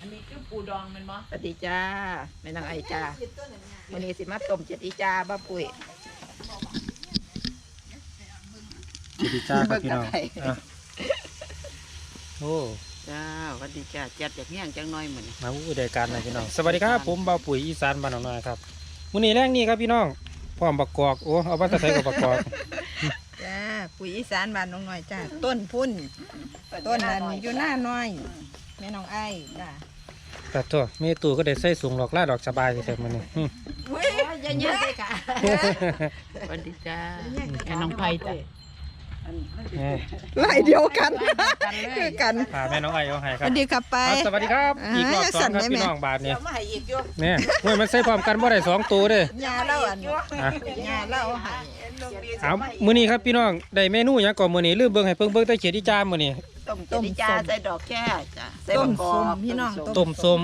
อันนี้คือปูดองแมันบ่สวัสดีจ้าแม่นางไอจ้าวันนี้สิมาต้มเจ็ดอีจ้าบ้าปุ๋ยสวัสดีจ้าครับพี่น้องเบิกตะไคร้อะโอ้ จ้าสวัสดีจ้าเจ็ดจากเงี้ยงจังน้อยเหมือนมาอู้ได้การนะพี่น้อง สวัสดีครับผมเบาปุ๋ยอีสานบ้านหนองน้อยครับมื้อนี้แรงนี้ครับพี่น้องพร้อมบักกอกโอ้เอาบัตรใส่กับบักกอกจ้าปุ๋ยอีสานบ้านน้องน้อยจ้าต้นพุ่นต้นนั้นอยู่หน้าน้อยแม่น้องไอ้จ้าแต่ตัวเมตูก็ได้ใส่สูงหลอกล่าดอกสบายแต่มื้อนี้อืมอย่าเงี้ยเลยค่ะสวัสดีจ้าแม่น้องไผ่จ้ะแหม่ ไล่เดียวกันคือกันพาแม่น้องไอเอาให้สครับวัสดีครับไป เอาสวัสดีครับ อ่าอีกรอบสองครับสั่นได้ไหม พี่น้องบาทเนี่ยเอามาให้อีกอยู่เนี่ยเฮ้ยมันใส่พร้อมกันบ่ได้สองตัวเด้ยาเล่าอันอะยาเล่าให้เอามื้อนี้ครับพี่น้องได้เมนูหยังก่อนมื้อนี้ลืมเบิ่งให้เพิ่งเบิ่งแต่เขียดอีจามมื้อนี้ต้มเจ็ดอีจ้าใส่ดอกแค่จ้าใส่ต้มมะกอส้มกพี่น้องต้มส้ม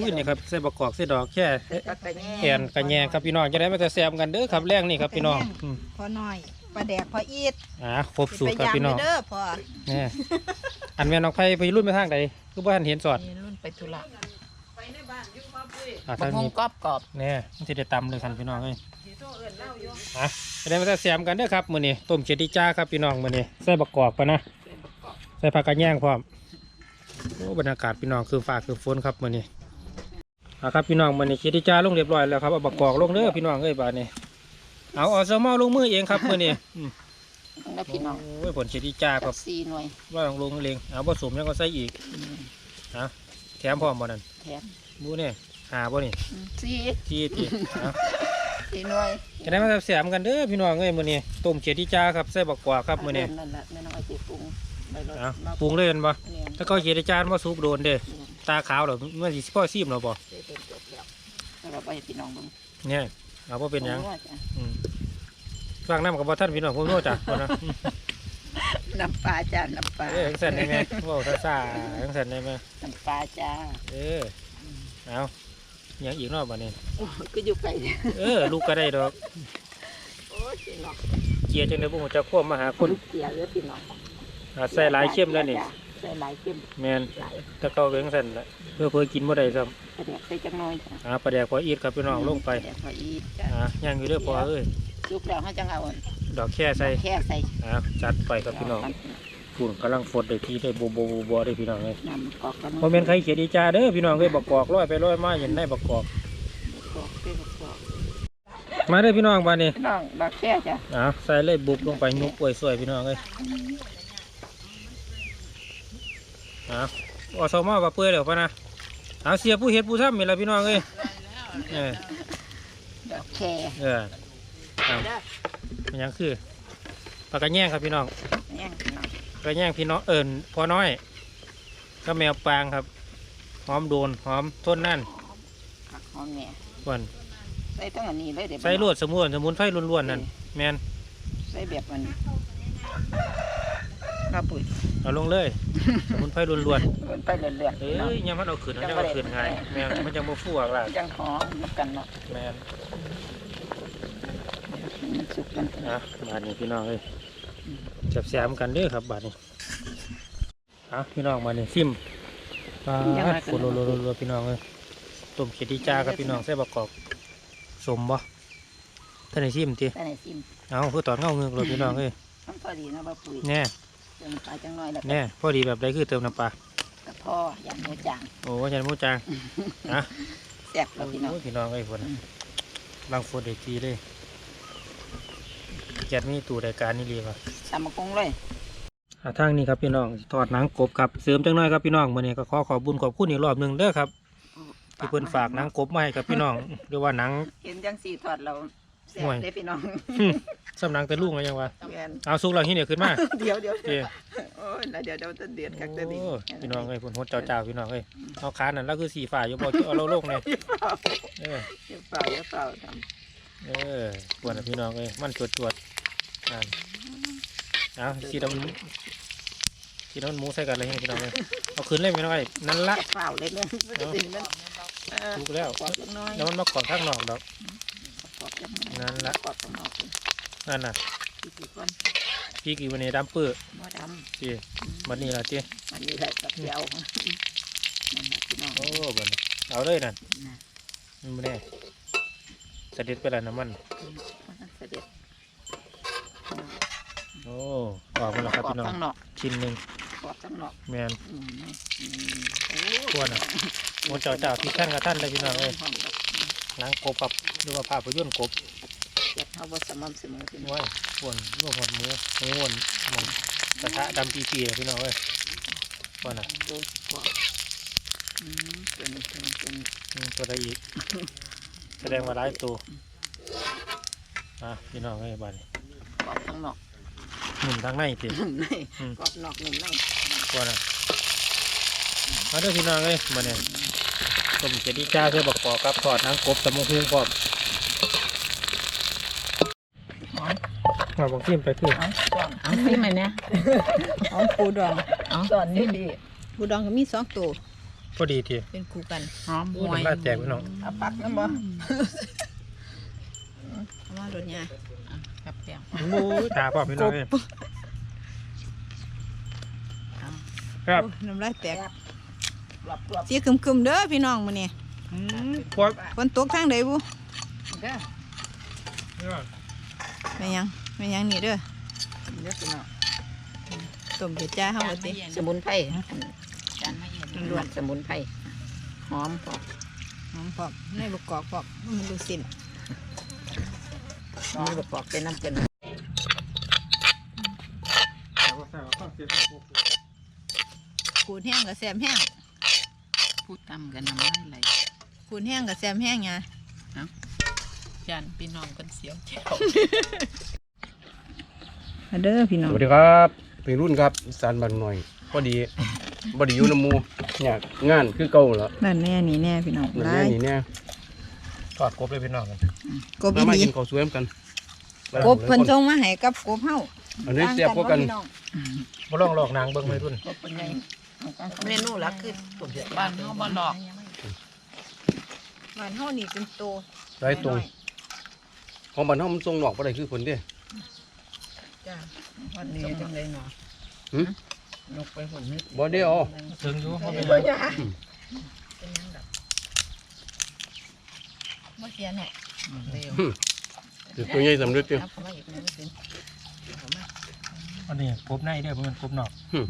อุ้ยนี่ครับใส่บักกอกใส่ดอกแค่ผักกระแยแอนกระแยงครับพี่น้องจะได้ไม่จะแซมกันเด้อครับแรงนี่ครับพี่น้องอืมพอน้อย ปลาแดกพออีดอ่าครบสูตรไปครับยามพี่น้องเด้อพอนี่อันแม่น้องไผ่ไปรุ่นไปทางใดคือบ้านเห็นสอดนี่รุ่นไปธุระอ่าบัทากงฮงนี้กรอบกรอบนี่มันจะได้ตำเลยครับพี่น้องเอ้ยอะจะได้ไม่จะแซมกันเด้อครับมื้อนี้ต้มเจดีจ้าครับพี่น้องมื้อนี้ใส่บักกอกปะนะใส่ผักกระแยงพร้อมโอ้บรรยากาศพี่น้องคือฟ้าคือฝนครับมื้อนี้อะครับพี่น้องมื้อนี้เจดีจ้าลงเรียบร้อยแล้วครับเอาบักกอกลงเด้อพี่น้องเอ้ยบาดนี้ เอาเอาสมอลงมือเองครับมื้อนี้อืมแล้วพี่น้องโอ้ยผลเจดีจ้าคกัรับบสี่หน่วยว่าลงลงเลงเอาผสมยังก็ใส่อีกเอาแถมพร้อมบ่นั่นแถมบูเนี่ยหาบ่นี่อืมสี่ที่ที่เอาสี่หน่วยจะได้มาแซมกันเด้อพี่น้องเอ้ยมื้อนี้ต้มเจดีจ้าครับใส่บักกวาครับมื้อนี้นั่นแหละแม่น้องเอาไปปรุงไปรสเอามาปรุงเลยแม่นบ่เนี่ยถ้าก็เจดีจ้าบ่สุกโดนเด้อตาขาวเหรอมันสิพ่อซีมเหรอบ่เสร็จจบแล้วแล้วเราไปให้พี่น้องเบิ่งเนี่ย เอาบ่เป็นหยังว่าจ้ะอืมฟังน้ำกับบ่ท่านพี่น้องผมโน้จ้ะบ่นะอืมน้ำปลาจ้าน้ำปลาเอ้ยจังซั่นได้ไหมเว้าซ่าๆจังซั่นได้ไหมน้ำปลาจ้าเออเอาหยังอีกเนาะบัดนี้โอ้ยก็อยู่ไกลเนี่ยเออลูกก็ได้ดอกโอ้ยพี่น้องเกียร์จังได๋บ่ฮู้จักควบมาหาคนเสียเยอะพี่น้องอ่าใส่หลายเข้มแล้วนี่ใส่หลายเข้มแม่นหลายถ้าเขาเลี้ยงสันละเพื่อเพื่อกินบ่ได้ซ้กระเดียกใส่จังน้อยจ้ะำอ่าปลาแดกพออีดครับพี่น้องลงไปเดี๋ยวพออีกจ้ะอ่าย่างอยู่เด้อพอเอ้ยยุกแล้วเขาจังเอาดอกแค่ใส่แค่ใส่อ่าจัดไปครับพี่น้องฝุ่นกำลังฝดได้ทีได้โบโบโบโบได้พี่น้องเลยน้ำกอกกันพอเป็นใครเขียดอีจาเด้อพี่น้องเอ้ยบักกอกร้อยไปร้อยมาเห็นได้บักกอก กอกเป็นกอกมาเด้อพี่น้องบ้านนี้พี่น้องบักแค่จ้ะอ่าใส่เลยบุบลงไปยุบป่วยสวยพี่น้องเอ้ย อ่าอสมอว่าเปื่อยแล้วพะนะเอาเสียผู้เฮ็ดผู้ทำนี่ล่ะพี่น้องเอ้ยเออบักแค่เออเอามันยังคือปลากระแยงครับพี่น้องเนี่ยพี่น้องปลากระแยงพี่น้องเอิญพอน้อยก็แมวปางครับหอมโดนหอมต้นนั่นผักหอมเนี่ยส่วนใส่ตั้งอันนี้เลยเดี๋ยวใส่ลวดสมุนสมุนไฟล้วนๆนั่นแมนใส่แบบมันมาปุ๋ย เอาลงเลย สมุนไฟล้วนมันไปเรื่อยๆๆเอ้พี่น้องยยังมันเอาขึ้นมันจะเอาขึ้นไงายแมนมันจะมาฟูออกล่ะจังหอมเหมือนกันเนาะแมนมันสุกกันอะบาดนี้พี่น้องเอ้ยจับแซมกันเด้อครับบาดนี้อะพี่น้องมาเนี่ยซิมปลาดโคโลโลโลโลพี่น้องเอ้ยต้มเขียดดีจ้าครับพี่น้องใส่บักกอกสมบ่ท่านไหนซิมติใส่ในซิมเอาคือตอนเงาเงือกเลยพี่น้องเอ้ยน้ำพอดีนะมาปุ๋ย แน่เติมปลาจังน้อยแล้วก็แน่พอดีแบบใดคือเติมน้ำปลากระเพาะอย่างหัวจางโอ้ว่าฉันมูจางอะแซ่บแล้วพี่น้อง โอ้ยพี่น้องเอ้ยคนลังฝนได้ทีเลยแกดมีตู่รายการนี่เลยว่ะสามกงเลยอะทางนี้ครับพี่น้องทอดหนังกบครับเสริมจังน้อยครับพี่น้องมื้อนี้ก็ขอขอบคุญขอบคุณอีกรอบหนึงเด้อครับที่เพิ่นฝากหนังกบมาให้กับพี่น้องหรือว่าหนัง เห็นจังสีทอดเราแซ่บห่วย เลยพี่น้อง สำนังแต่ลุงอะไรยังวะแม่นเอาสุกแล้วที่เนี่ยขึ้นมาเดี๋ยวเดี๋ยวเด้อโอ้ยแล้วเดี๋ยวเดี๋ยวจะเดือดกักจะดีโอ้พี่น้องเอ้ยผลหดเจ้าเจ้าๆพี่น้องเอ้ยเอาขานั่นแล้วคือสีฟ้าอยู่บ่เอาเราลงเนี่ยเออเดี๋ยวเปล่าเดี๋ยวเปล่าทเออปวดนะพี่น้องเอ้ยมันตรวจตรวจอ่าเอาสีดำสีกินน้ำมันหมูใส่กันเลยพี่น้องเลยเอาขึ้นเลยพี่น้องไอ้นั่นละเปล่าเลยเนี่ยมันจะเป็นมันเออถูกแล้วกรอบจักหน้อยแล้วมันมาก่อนข้างนอกดอกกรอบจักหอยนั่นละกรอบจักห น่อยนั่นน่ะอีกทีก่อนพี่กี่วันนี้ดำปื้อบ่ดจีมันนี่ละจีำอันนี้แหละกับเดียวนั่นนะพี่น้องโอ้บันเอาเลยนั่นนะมันไม่แน่เสด็จไปแล้วน้ำมันมันเสด็จโอ้ออกมาแล้วครับกรอบพี่น้องข้างนอกชิ้นหนึ่งกรอบข้างนอกแมน อืมอืมโอ้ทั่วน่ะหมันเจ้าเจ้าที่แท่นกับท่านเลยพี่น้องเอ้ยหอมดอกล้างกบกับหรือว่าภาพยนตร์กบ เก็บเท่าว่าสม่ำเสมอพี่น้องไว้ป่วนรวมหอดหมูหมูวนหมองกระทะดำปีปีๆเลยพี่น้องเอ้ยว่าน่ะดูกรอบอืมเป็นเป็นเป็นอืมตัวใดอีก แสดงว่าร้ายตัวอะพี่น้องเอ้ยบ้านกรอบข้างนอกหนุ่มทางในติหนุ่มในอืมกรอบนอกหนุ่มในว่าน่ะมาเด้อพี่น้องเอ้ยมาเนี่ยต้มเจดีจ้าเพื่อประกอบกับทอดน้ำกบตะมงหุ้งพร้อม หอม มาบอกทิมไปคือหอมกรอบเอาที่มันเนี่ยหอมปูดองเอาตอนนี้ดีปูดองก็มีสองตัวพอดีทีเป็นคู่กันหอมอู้น้ำลายแตกพี่น้องเอาปักน้ำบ่เอามาโดนยากับแก้วโอ้ยตาพ่อพี่น้องเอ้ยครับโอ้น้ำลายแตกรอบรอบสีคึมๆเด้อพี่น้องมื้อนี้อืมพวกฝนตกทางใดบุเด้อแม่ยัง แม่ยังนี่เด้อเด้อพี่น้องต้มเผ็ดจ้าเฮาว่าติสมุนไพรจานไม่เย็นล้วนสมุนไพรหอมพอหอมพร้อมในลูกกอกพร้อมมันลูกสิ้นมีประกอบเป็นน้ำเกลือขูดแห้งก็แซ่บแห้งพูดตำกันน้ำลายไหลขูดแห้งก็แซ่บแห้งหยาจานพี่น้องกันเสียวเจ้า มาเด้อพี่น้องสวัสดีครับเป็นรุ่นครับอีสานบ้านหน่อยพอดีบไดีอยู่น้ำหมูเนี่ยงานคือเก่าแล้วนั่นแน่นี่แน่พี่น้องนั่นหลาแน่ยนี่เนี่ยทอดกบเลยพี่น้องกันกบมาอีมาหลีกินข้าวสวยกันกบเพิ่นส่งมาให้กับกบเฮาอันนี้เสียบกว่ากันพี่องบ่ลองหลอกนางเบิ่งไม่รุ่นก็เป็นไงเมนูหลักคือตุ่มเดือดบ้านเขาบ่หลอกบ้านเฮานี่เป็นโตได้ตรงของบ้านเฮามันทรงหนอกบ่ได้คือคนเด้ จ้าวันนี้จังเลยเนาะหึนกไปหุ่นนิดบ่ได้เอ๋อถึงอยู่เพราะเป็นเป็นหยังดอกบ่เสียแน่เร็วคือตัวใหญ่สำเร็จเด้อเอาเข้ามาอีกนิดนึงเอามาอันนี้กบในเด้อเพื่อนกบนอกหึ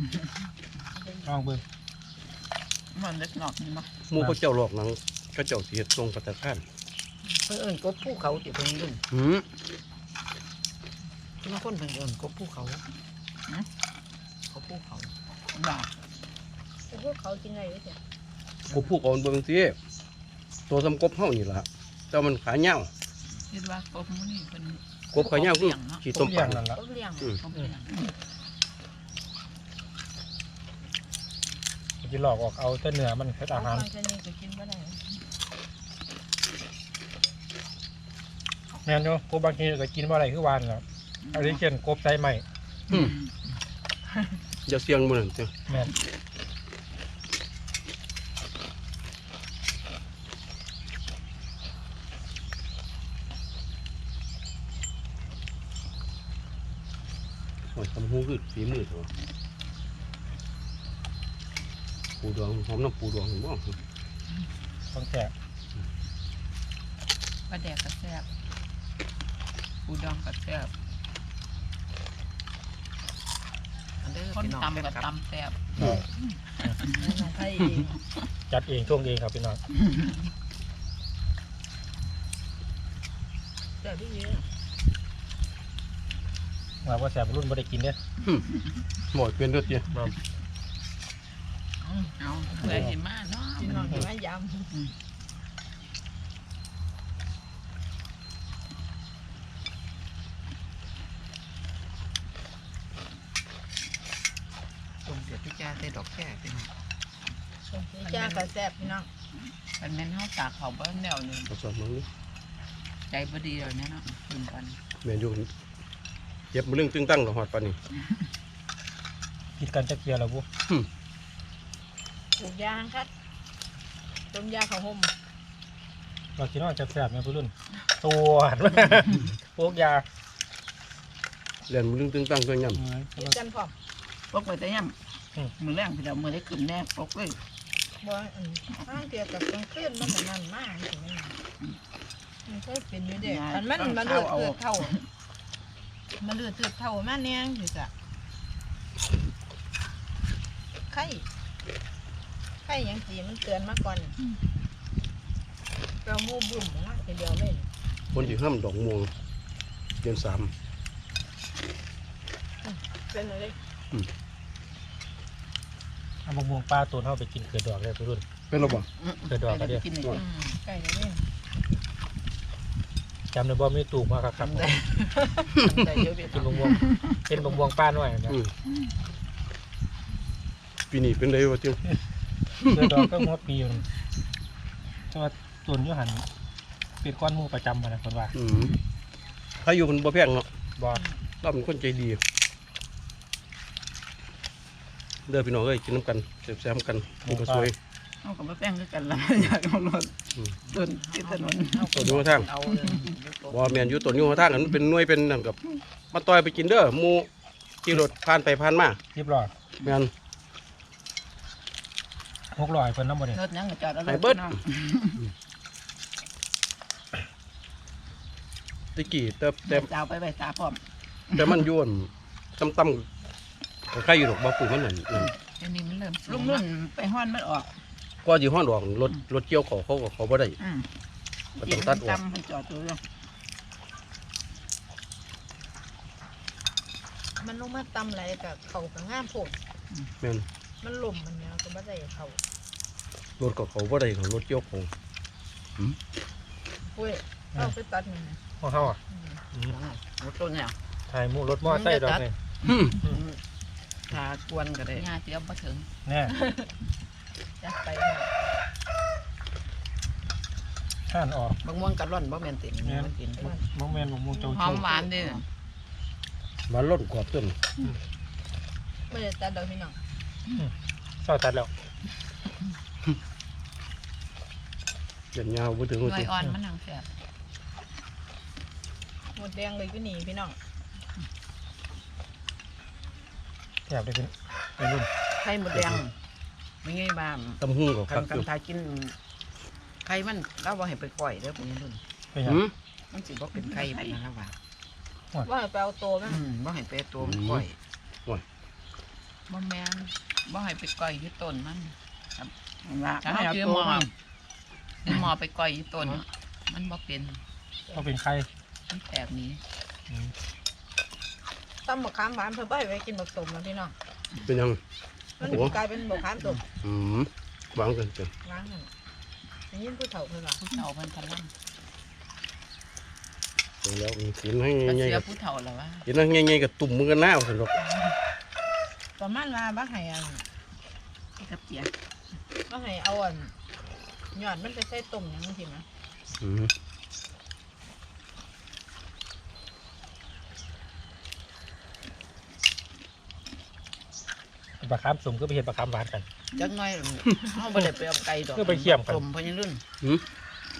ลองเบิ่งมันเล็กหนอกนี่มั้งหมู่เขาเจ้าหลอกหนังเขาเจ้าสิเฮ็ดทรงปัตตาคานเพิ่นเอิ้นกบภูเขาติเพิ่นรุ่น หืมบางคนเพิ่นเอิ้นกบภูเขาฮะกบภูเขาบ้าพวกเขากินอะไรจ้ะกบผู้ก่อนเบิ่งสิตัวสำกบเฮานี่ล่ะแต่มันขายาวคิดว่ากบมื้อนี้เป็นกบขายาวคือขี้ต้มเลี้ปัยงงนั่นละกบเลี้ยงอืม กบเลี้ยงจะหลอกออกเอาแต่เนื้อมันเป็นอาหารบางชนิดก็กินบ่ได้แม่นอยู่กบบางทีก็กินบ่อะไรคือหวานแล้ว อันนี้เช่นกบไตใหม่อืมอย่าเสียงมื้อนั้นเด้อแม่นโอ้ยทำหูคือฝีมือตัวปูดองหอมน้ำปูดองบ่ต้องแจกปลาแดกก็แซ่บปูดองก็แซ่บ อัน เด้อคนพี่น้องตำก็ครับตำแซ่บน้องไผ่จัดเองช่วงเองครับพี่น้องเจ้าที่เยอะว่าว่าแสบรุ่นบ่ได้กินเด้อหมดเป็นเด้อเตี้ยเอาเอาเพื่อให้มาเนาะพี่น้องเห็นไหมยำ ตุ่มเดือดพิจาร ใส่ดอกแค่พี่น้องจ้าก็แซ่บพี่น้องเป็นแม่นเฮาตากเขาเบิ่แนวหนึงเอาสอนน้งนี่ใจบ่ดีเลยเนี่ยเนาะกินกันแม่นอยู่เจ็บมือเรื่องตึงตั้งหรอฮอดปานนี้กินกันจะเกียร์แล้วบุปลูกยางครับต้มยาข้าวห่มเราคิดว่าจะแสบไหมพี่รุ่นตัวพวกยาเรียนมึงตึงตั้งตัวย่เฮ็ดกันพร้อมปกไปแต่ย่ำ มือแรงพี่เรามือได้กึ่มแน่ปกเลยบ่อันข้างเดียวกับกลางคืนมันเหมือนนั่นมากจริงๆมันเคยเป็นอยู่เด็กอันมันมันเลือดเลือดเท่ามันเลือดเลือดเท่ามาแนงอยู่จ้ะไข่ไข่หยังจีมันเตือนมาก่อนเรามูบุ่มมาทีเดียวเลยำคนที่ห้ามดอกม่วงเดือนสามเป็นอะไร เอาบงบวงปลาตัวเข้าไปกินเกิดดอกเลยพี่รุ่นเป็นระบ่เกิดดอกก็เดียวกินหนึ่งไก่เลยจำได้บ่มีตูกมาครับครับทำได้ได้เยอะไปกินบงบวงเป็นบงบวงปลาหน่อยนะอืมปีนี้เป็นไรวะจิ๋วเกิดดอกก็หมดปีอยู่แต่ว่าต้นอยูหันเป็นก้อนหมูประจำมานะคนว่าอืมถ้าอยู่มันบ่แพงเนาะบ่เราเป็นคนใจดี เด้อพี่น้องเอ้ยกินน้ำกันแซ่บๆกันบุกสวยเอากับมาแป้งด้วยกันละอยากเอารถต้นที่ถนนตัวอยู่ทางเอาเลยบ่แม่นอยู่ต้นอยู่ทางกันมันเป็นหน่วยเป็นนั่นกับมาต่อยไปกินเด้อหมู่ขี่รถผ่านไปผ่านมาเรียบร้อยแม่นหกร้อยเพิ่นน้ำบ่เนี่ยรถยังจอดเอาไปเบิดตะกี้แต่แต่เจ้าไปไปตาพร้อมแต่มันอยวนต่ำๆ ใครอยู่ดอกบ่ปลูกมันนั่นนั่นอันนี้มันเริ่มลุ่มรุ่นไปห้อนมันออก ก็สิฮ้อนดอกรถรถเกี่ยวเขาเขาก็เขาบ่ได้อืมก็ต้องตัดออกจำให้จอดตัวเดียวมันลงมาตำอะไรกับเขากับง่ามโผดแม่นมันหล่มมันเนี่ยก็ไม่ได้เขารถก็เขาบ่ได้เขารถเกี่ยวเขาเว้ยเอาไปตัดมันนะของเขาอะรถต้นเนี่ยถ่ายหมูรถมอไซค์ดอกนี่อืม ทากวนก็ได้งาเตรียมมาถึงแน่จัดไปท่านออกบางม่วงกระร่อนบ่แม่นติ่งแม่นมันกินมงแมนบงบวงโจหโจอมหวานดิมาล้นกรอบต้นไม่ได้ตัดดอกพี่น้องเศร้าตัดแล้วเดือนยาวบ่ถึงหว่าน่วสิยอ่อนมันนังแสบหมดแดงเลยก็หนีพี่น้อง แถบได้เป็นเป็นรุ่นไข่หมดแดงไม่ไงบ้ามตำหุ่งก็คัคันกกัอนยู่ทายกินไข่มันเราบ่ให้ไปก่อยเด้อพวกนี้รุ่นเป็นหยังหืมมันสิบ่เป็นไข่ปานนั้นแล้วว่าว่าให้ไปเอาโตมั้ยอืมบ่ให้ไปตัวมันก่อยโอ้ยบ่แม่นบ่ให้ไปก่อยอยู่ต้นมันครับละถ้าให้เอาเอาคือตัวหมอมันคือหมอไปก่อยอยู่ต้นมันบ่เป็นก็เป็นใครมันแตกหนี้อืม ตำบักขามหวานเพื่อไปไว้กินบักสมนะพี่น้องเป็นหยัง มันโอ้กลายเป็นบักขามสมอืมวางกันจังล้างนั่นอันนี้ผู้เฒ่าเพิ่นว่าผู้เฒ่าเพิ่นพลังเอาแล้วกินให้ก็ง่ายเสีๆยกับผู้เฒ่าแล้วว่ากินให้ง่ายๆกับตุ่มมือกันหน้าซั่นดอกประมาณว่าบ่ให้อันกับเจียบ่ให้เอาอันยอดมันไปใส่ต้มหยังจังซี่นะอืม ปลาคามสุ่มก็ไปเห็นปลาคามหวานกัน จักหน่อยเฮาบ่ได้ไปเอาไก่ดอกคือไปเคี่ยมกัน ต้มพญรุ่นหืม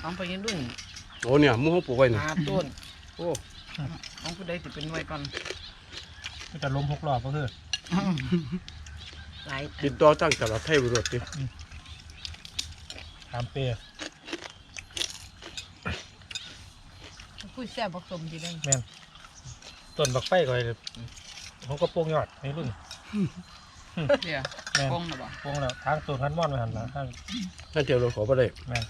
ของพญรุ่นโอ้เนี่ยหมูเขาปลูกไว้นี่หาต้นโอ้ของผู้ใดสิเป็นไว้ก่อนก็จะล้มหกรอบก็คือหลายติดต่อตั้งตลาดไทยบรถติตามเปรย์ผู้แซ่บบักสมสิได้ต้นบักไฟก็เลยเขาก็โป่งยอดในรุ่น เดี๋ยวแม่นคงน่ะบ่โป่งแล้วทางต้นขันม่อนไปหันหลังทางนั่นเจอเราขอบ่ได้แม่น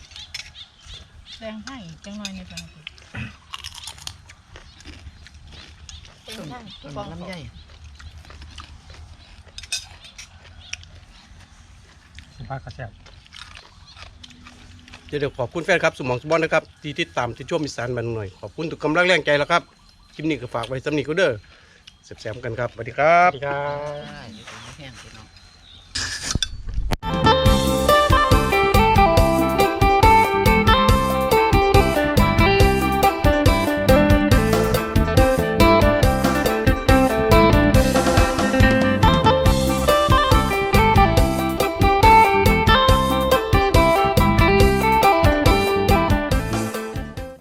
แดงให้จังหน่อยนี่เป็นเป็นต้นให้ต้นฟองลำไยสิภาคกระแสบจะเดี๋ยวขอบคุณแฟนครับสมองสมบอนนะครับที่ติดตามที่ชมอีสานมันหน่อยขอบคุณทุกกำลังแรงใจแล้วครับคลิปนี้ก็ฝากไว้สำนีก็เด้อ แซมกันครับสวัสดีครับ สวัสดีครับ